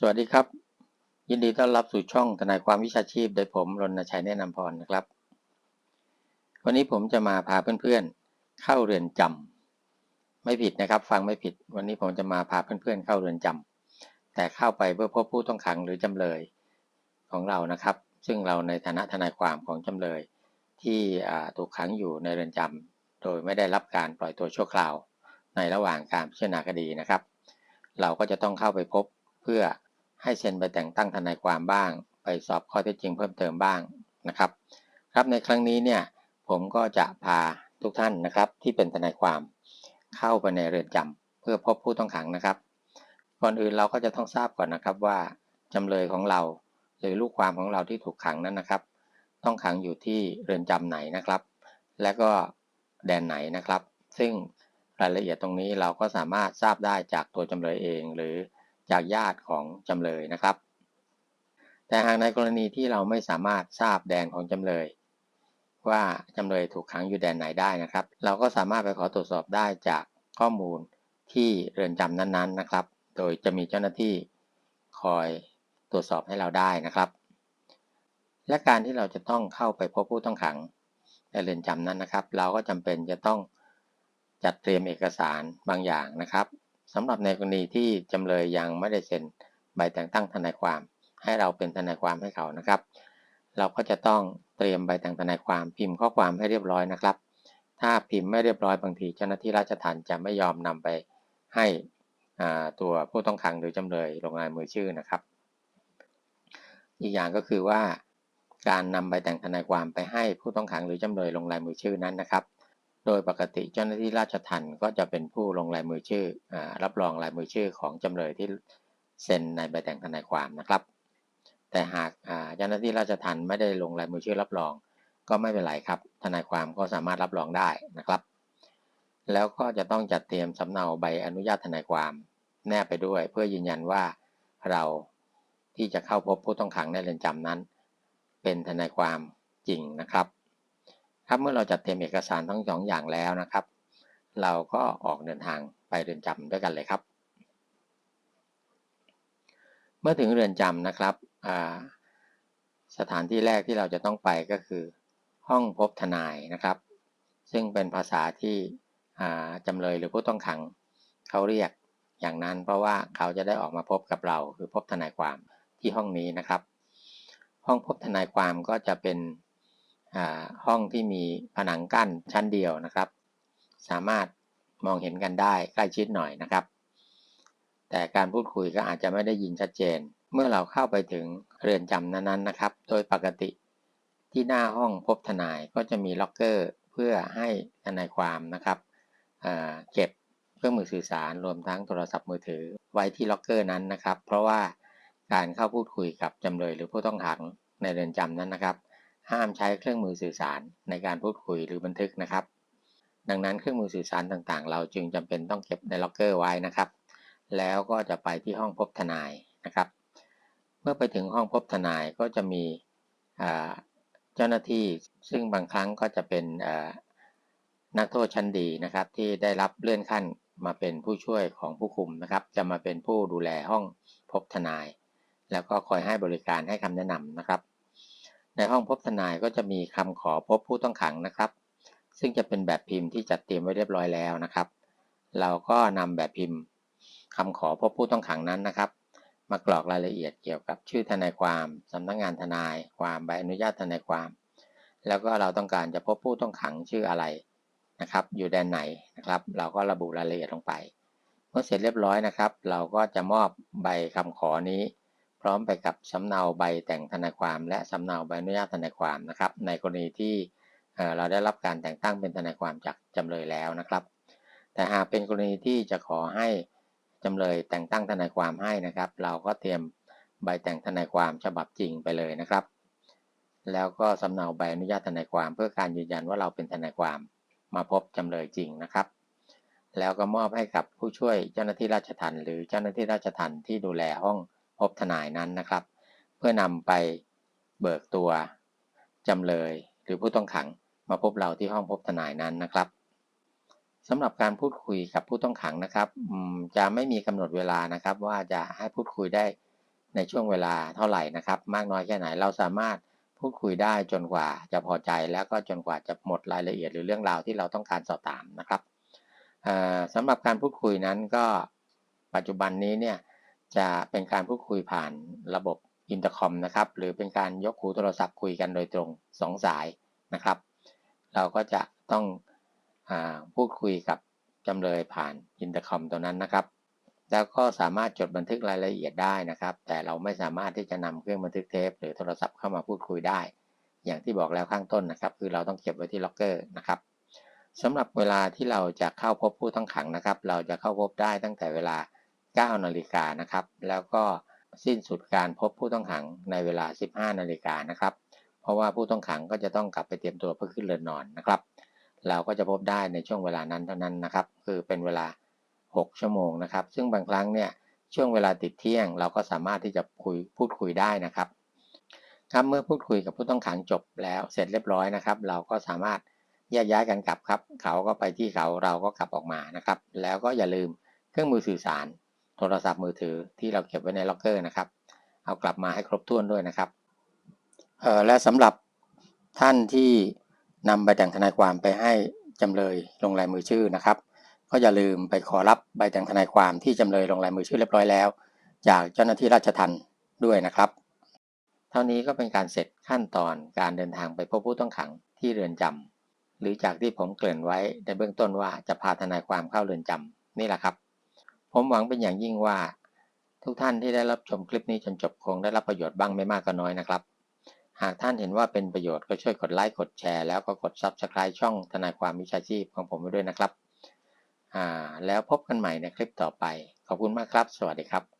สวัสดีครับ ยินดีต้อนรับสู่ช่องทนายความวิชาชีพโดยผมรณชัยแนะนำพรนะครับ วันนี้ผมจะมาพาเพื่อนๆ เข้าเรือนจำไม่ผิดนะครับ ฟังไม่ผิด วันนี้ผมจะมาพาเพื่อนๆ เข้าเรือนจำแต่เข้าไปเพื่อพบผู้ต้องขังหรือจำเลยของเรานะครับ ซึ่งเราในฐานะทนายความของจำเลย ที่ถูกขังอยู่ในเรือนจำโดยไม่ได้รับการปล่อยตัวชั่วคราว ในระหว่างการพิจารณาคดีนะครับ เราก็จะต้องเข้าไปพบเพื่อ ให้เซ็นไปแต่งตั้งทนายความบ้าง ไปสอบข้อเท็จจริงเพิ่มเติมบ้างนะครับ ครับในครั้งนี้เนี่ยผมก็จะพาทุกท่านนะครับที่เป็นทนายความเข้าไปในเรือนจำเพื่อพบผู้ต้องขังนะครับ ก่อนอื่นเราก็จะต้องทราบก่อนนะครับว่าจำเลยของเราหรือลูกความของเราที่ถูกขังนั้นนะครับ ต้องขังอยู่ที่เรือนจำไหนนะครับ และก็แดนไหนนะครับ ซึ่งรายละเอียดตรงนี้เราก็สามารถทราบได้จากตัวจำเลยเอง หรือ จากญาติของจำเลยนะครับ แต่หากในกรณีที่เราไม่สามารถทราบแดนของจำเลย ว่าจำเลยถูกขังอยู่แดนไหนได้นะครับ เราก็สามารถไปขอตรวจสอบได้จากข้อมูลที่เรือนจำนั้นๆนะครับ โดยจะมีเจ้าหน้าที่คอยตรวจสอบให้เราได้นะครับ และการที่เราจะต้องเข้าไปพบผู้ต้องขังในเรือนจำนั้นนะครับ เราก็จำเป็นจะต้องจัดเตรียมเอกสารบางอย่างนะครับ สำหรับในกรณีที่จำเลยยังไม่ได้เซ็นใบแต่งตั้งทนายความ ให้เราเป็นทนายความให้เขานะครับ เราก็จะต้องเตรียมใบแต่งทนายความพิมพ์ข้อความให้เรียบร้อยนะครับ ถ้าพิมพ์ไม่เรียบร้อยบางทีเจ้าหน้าที่ราชทัณฑ์จะไม่ยอมนำไปให้ตัวผู้ต้องขังหรือจำเลยลงลายมือชื่อนะครับ อีกอย่างก็คือว่าการนำใบแต่งทนายความไปให้ผู้ต้องขังหรือจำเลยลงลายมือชื่อนั้นนะครับ โดยปกติเจ้าหน้าที่ราชทัณฑ์ก็จะเป็นผู้ลงลายมือชื่ออรับรองลายมือชื่อของจำเลยที่เซ็นในใบแต่งทนายความนะครับ แต่หากเจ้าหน้าที่ราชทัณฑ์ไม่ได้ลงลายมือชื่อรับรอง ก็ไม่เป็นไรครับทนายความก็สามารถรับรองได้นะครับ แล้วก็จะต้องจัดเตรียมสำเนาใบอนุญาตทนายความแนบไปด้วย เพื่อยืนยันว่าเราที่จะเข้าพบผู้ต้องขังในเรือนจำนั้น เป็นทนายความจริงนะครับ ครับเมื่อเราจัดเตรียมเอกสารทั้งสองอย่างแล้วนะครับ เราก็ออกเดินทางไปเรือนจำด้วยกันเลยครับ เมื่อถึงเรือนจำนะครับสถานที่แรกที่เราจะต้องไปก็คือ ห้องพบทนายนะครับ ซึ่งเป็นภาษาที่จำเลยหรือผู้ต้องขังเขาเรียกอย่างนั้นเพราะว่าเขาจะได้ออกมาพบกับเรา คือพบทนายความที่ห้องนี้นะครับ ห้องพบทนายความก็จะเป็น ห้องที่มีผนังกั้นชั้นเดียวนะครับ สามารถมองเห็นกันได้ใกล้ชิดหน่อยนะครับ แต่การพูดคุยก็อาจจะไม่ได้ยินชัดเจน เมื่อเราเข้าไปถึงเรือนจำนั้นๆนะครับ โดยปกติที่หน้าห้องพบทนายก็จะมีล็อกเกอร์เพื่อให้ทนายความนะครับเก็บเครื่องมือสื่อสารรวมทั้งโทรศัพท์มือถือไว้ที่ล็อกเกอร์นั้นนะครับ เพราะว่าการเข้าพูดคุยกับจำเลยหรือผู้ต้องขังในเรือนจำนั้นนะครับ ห้ามใช้เครื่องมือสื่อสารในการพูดคุยหรือบันทึกนะครับ ดังนั้นเครื่องมือสื่อสารต่างๆ เราจึงจำเป็นต้องเก็บในล็อกเกอร์ไว้นะครับ แล้วก็จะไปที่ห้องพบทนายนะครับ เมื่อไปถึงห้องพบทนายก็จะมีเจ้าหน้าที่ซึ่งบางครั้งก็จะเป็นนักโทษชั้นดีนะครับ ที่ได้รับเลื่อนขั้นมาเป็นผู้ช่วยของผู้คุมนะครับ จะมาเป็นผู้ดูแลห้องพบทนาย แล้วก็คอยให้บริการให้คำแนะนำนะครับ ในห้องพบทนายก็จะมีคำขอพบผู้ต้องขังนะครับ ซึ่งจะเป็นแบบพิมพ์ที่จัดเตรียมไว้เรียบร้อยแล้วนะครับ เราก็นำแบบพิมพ์คำขอพบผู้ต้องขังนั้นนะครับ มากรอกรายละเอียดเกี่ยวกับชื่อทนายความสำนักงงานทนายความใบอนุญาตทนายความ แล้วก็เราต้องการจะพบผู้ต้องขังชื่ออะไรนะครับ อยู่แดนไหนนะครับ เราก็ระบุรายละเอียดลงไปเมื่อเสร็จเรียบร้อยนะครับ เราก็จะมอบใบคำขอนี้ พร้อมไปกับสำเนาใบแต่งทนายความ และสำเนาใบอนุญาตทนายความนะครับ ในกรณีที่เราได้รับการแต่งตั้งเป็นทนายความจากจำเลยแล้วนะครับ แต่หากเป็นกรณีที่จะขอให้จำเลยแต่งตั้งทนายความให้นะครับ เราก็เตรียมใบแต่งทนายความฉบับจริงไปเลยนะครับ แล้วก็สำเนาใบอนุญาตทนายความ เพื่อการยืนยันว่าเราเป็นทนายความมาพบจำเลยจริงนะครับ แล้วก็มอบให้กับผู้ช่วยเจ้าหน้าที่ราชทัณฑ์หรือเจ้าหน้าที่ราชทัณฑ์ที่ดูแลห้อง พบทนายนั้นนะครับ เพื่อนำไปเบิกตัวจำเลยหรือผู้ต้องขังมาพบเราที่ห้องพบทนายนั้นนะครับสำหรับการพูดคุยกับผู้ต้องขังนะครับจะไม่มีกำหนดเวลานะครับ ว่าจะให้พูดคุยได้ในช่วงเวลาเท่าไหร่นะครับ มากน้อยแค่ไหนเราสามารถพูดคุยได้จนกว่าจะพอใจแล้วก็จนกว่าจะหมดรายละเอียดหรือเรื่องราวที่เราต้องการสอบถามนะครับสำหรับการพูดคุยนั้นก็ปัจจุบันนี้เนี่ย จะเป็นการพูดคุยผ่านระบบอินเตอร์คอมนะครับหรือเป็นการยกหูโทรศัพท์คุยกันโดยตรงสองสายนะครับ เราก็จะต้องอพูดคุยกับจำเลยผ่านอินเตอร์คอมตัวนั้นนะครับ แล้วก็สามารถจดบันทึกรายละเอียดได้นะครับ แต่เราไม่สามารถที่จะนำเครื่องบันทึกเทป หรือโทรศัพท์เข้ามาพูดคุยได้ อย่างที่บอกแล้วข้างต้นนะครับ คือเราต้องเก็บไว้ที่ล็อกเกอร์นะครับสำหรับเวลาที่เราจะเข้าพบผู้ต้องขังนะครับ เราจะเข้าพบได้ตั้งแต่เวลา 9นาฬิกานะครับ แล้วก็สิ้นสุดการพบผู้ต้องขังในเวลา 15นาฬิกานะครับ เพราะว่าผู้ต้องขังก็จะต้องกลับไปเตรียมตัวเพื่อขึ้นเรือนนอนนะครับ เราก็จะพบได้ในช่วงเวลานั้นเท่านั้นนะครับ คือเป็นเวลา 6 ชั่วโมงนะครับ ซึ่งบางครั้งเนี่ยช่วงเวลาติดเที่ยง เราก็สามารถที่จะคุยพูดคุยได้นะครับครับเมื่อพูดคุยกับผู้ต้องขังจบแล้วเสร็จเรียบร้อยนะครับ เราก็สามารถแยกย้ายกันกลับครับ เขาก็ไปที่เขาเราก็กลับออกมานะครับ แล้วก็อย่าลืมเครื่องมือสื่อสาร โทรศัพท์มือถือที่เราเก็บไว้ในล็อกเกอร์นะครับ เอากลับมาให้ครบถ้วนด้วยนะครับเออและสำหรับท่านที่นำใบแต่งทนายความไปให้จำเลยลงลายมือชื่อนะครับ ก็อย่าลืมไปขอรับใบแต่งทนายความที่จำเลยลงลายมือชื่อเรียบร้อยแล้ว จากเจ้าหน้าที่ราชทัณฑ์ด้วยนะครับ เท่านี้ก็เป็นการเสร็จขั้นตอนการเดินทางไปพบผู้ต้องขังที่เรือนจำหรือจากที่ผมเกริ่นไว้ในเบื้องต้นว่าจะพาทนายความเข้าเรือนจำนี่แหละครับ ผมหวังเป็นอย่างยิ่งว่า ทุกท่านที่ได้รับชมคลิปนี้จนจบคงได้รับประโยชน์บ้างไม่มากก็น้อยนะครับ หากท่านเห็นว่าเป็นประโยชน์ก็ช่วยกดไลค์กดแชร์แล้วก็กด Subscribe ช่องทนายความวิชาชีพของผมไว้ด้วยนะครับอ่าแล้วพบกันใหม่ในคลิปต่อไป ขอบคุณมากครับ สวัสดีครับ